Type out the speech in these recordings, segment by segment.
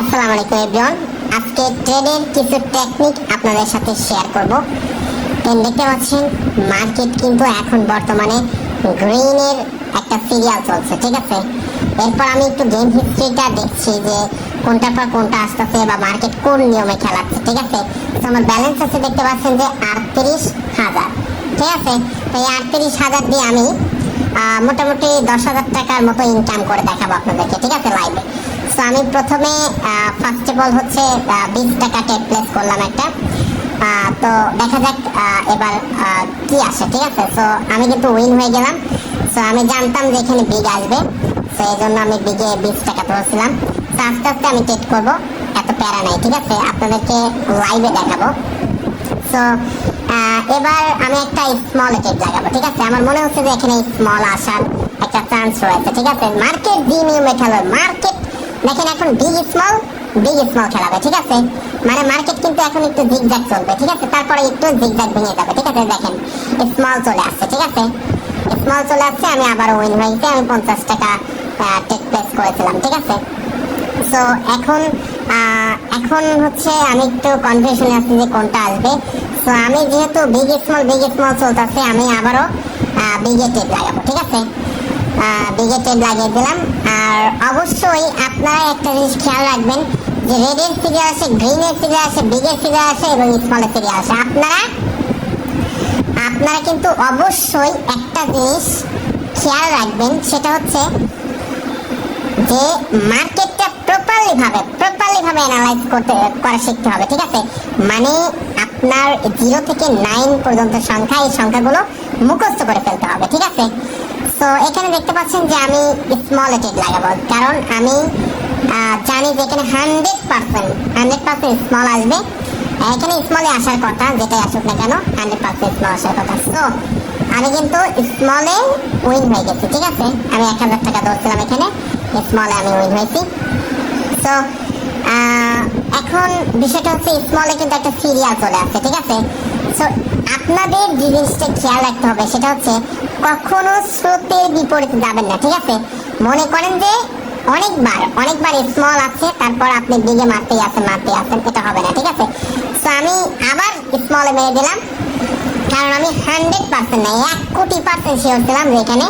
আসসালামু আলাইকুম এভরিওয়ান আজকে ট্রেডের কিছু টেকনিক আপনাদের সাথে শেয়ার করব। দেখতে পাচ্ছেন মার্কেট কিন্তু এখন বর্তমানে গ্রিনের একটা সিরিয়াল চলছে, ঠিক আছে? এরপর আমি একটু গেম হিস্ট্রিটা দেখছি যে কোনটার পর কোনটা আসতেছে বা মার্কেট কোন নিয়মে খেলাচ্ছে, ঠিক আছে? আমার ব্যালেন্স আছে, দেখতে পাচ্ছেন যে আটত্রিশ হাজার, ঠিক আছে? তো এই আটত্রিশ হাজার দিয়ে আমি মোটামুটি দশ হাজার টাকার মতো ইনকাম করে দেখাবো আপনাদেরকে, ঠিক আছে লাইভে আমি প্রথমে ফার্স্ট অফ অল হচ্ছে বিশ টাকা টেপ প্লেস করলাম একটা। তো দেখা যাক এবার কি আসে, ঠিক আছে? সো আমি কিন্তু উইন হয়ে গেলাম। সো আমি জানতাম যে এখানে বিগ আসবে। সো এই জন্য আমি বিগে বিশ টাকা ধরেছিলাম। তো আস্তে আস্তে আমি টেট করব। এত প্যারা নাই, ঠিক আছে? আপনাদেরকে লাইভে দেখাবো। সো এবার আমি একটা স্মল টেপ লাগাবো, ঠিক আছে? আমার মনে হচ্ছে যে এখানে স্মল আসার একটা চান্স রয়েছে, ঠিক আছে? মার্কেট দি নিয়মে মার্কেট দেখেন এখন বিগ স্মল বিগ স্মল খেলাবে ঠিক আছে? মানে মার্কেট কিন্তু এখন একটু জিগজ্যাগ চলবে, ঠিক আছে? তারপরে একটু জিগজ্যাগ ভেঙে যাবে, ঠিক আছে? দেখেন স্মল চলে আসছে, ঠিক আছে? স্মল চলে আসছে, আমি আবার উইন হয়েছে আমি পঞ্চাশ টাকা টেক প্লেস করেছিলাম, ঠিক আছে? সো এখন এখন হচ্ছে আমি একটু কনফিউশনে আছি যে কোনটা আসবে। সো আমি যেহেতু বিগ স্মল বিগ স্মল চলতেছে, আমি আবারও বিগে টেপ লাগাবো, ঠিক আছে? টেপ লাগিয়ে দিলাম। আর অবশ্যই আপনারা একটা জিনিস খেয়াল রাখবেন, যে রেডের ফিগার আসে গ্রিনের ফিগার আসে বিগের ফিগার আসে এবং স্মলের ফিগার আসে আপনারা আপনারা কিন্তু অবশ্যই একটা জিনিস খেয়াল রাখবেন, সেটা হচ্ছে যে মার্কেটটা প্রপারলি ভাবে প্রপারলি ভাবে অ্যানালাইজ করতে, করা শিখতে হবে, ঠিক আছে? মানে আপনার জিরো থেকে নাইন পর্যন্ত সংখ্যা, এই সংখ্যাগুলো মুখস্থ করে ফেলতে হবে, ঠিক আছে? সো এখানে দেখতে পাচ্ছেন যে আমি স্মল এটেড লাগাবো। কারণ আমি জানি যে এখানে hundred percent hundred percent small আসবে। এখানে স্মলে আসার কথা, যেটাই আসুক না কেন হান্ড্রেড পার্সেন্ট স্মল আসার কথা। সো আমি কিন্তু স্মলে উইন হয়ে গেছি, ঠিক আছে? আমি এক হাজার টাকা ধরছিলাম এখানে স্মলে আমি উইন হয়েছি। সো এখন বিষয়টা হচ্ছে স্মলে কিন্তু একটা সিরিয়াল চলে আসছে, ঠিক আছে? সো আপনাদের জিনিসটা খেয়াল রাখতে হবে, সেটা হচ্ছে কখনো স্রোতের বিপরীতে যাবেন না, ঠিক আছে? মনে করেন যে অনেকবার অনেকবার স্মল আছে, তারপর আপনি দিকে মারতেই আছেন মারতেই আছেন, এটা হবে না, ঠিক আছে? সো আমি আবার স্মলে মেরে দিলাম, কারণ আমি হান্ড্রেড পার্সেন্ট নাই এক কোটি পার্সেন্ট শিওর ছিলাম যে এখানে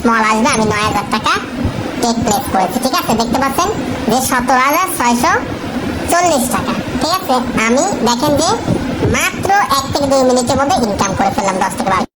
স্মল আসবে, আমি নয় হাজার টাকা টেক প্লেস করেছি, ঠিক আছে? দেখতে পাচ্ছেন যে সতেরো হাজার ছয়শো চল্লিশ টাকা, ঠিক আছে? আমি দেখেন যে মাত্র এক থেকে দুই মিনিটের মধ্যে ইনকাম করে ফেললাম দশ থেকে বারো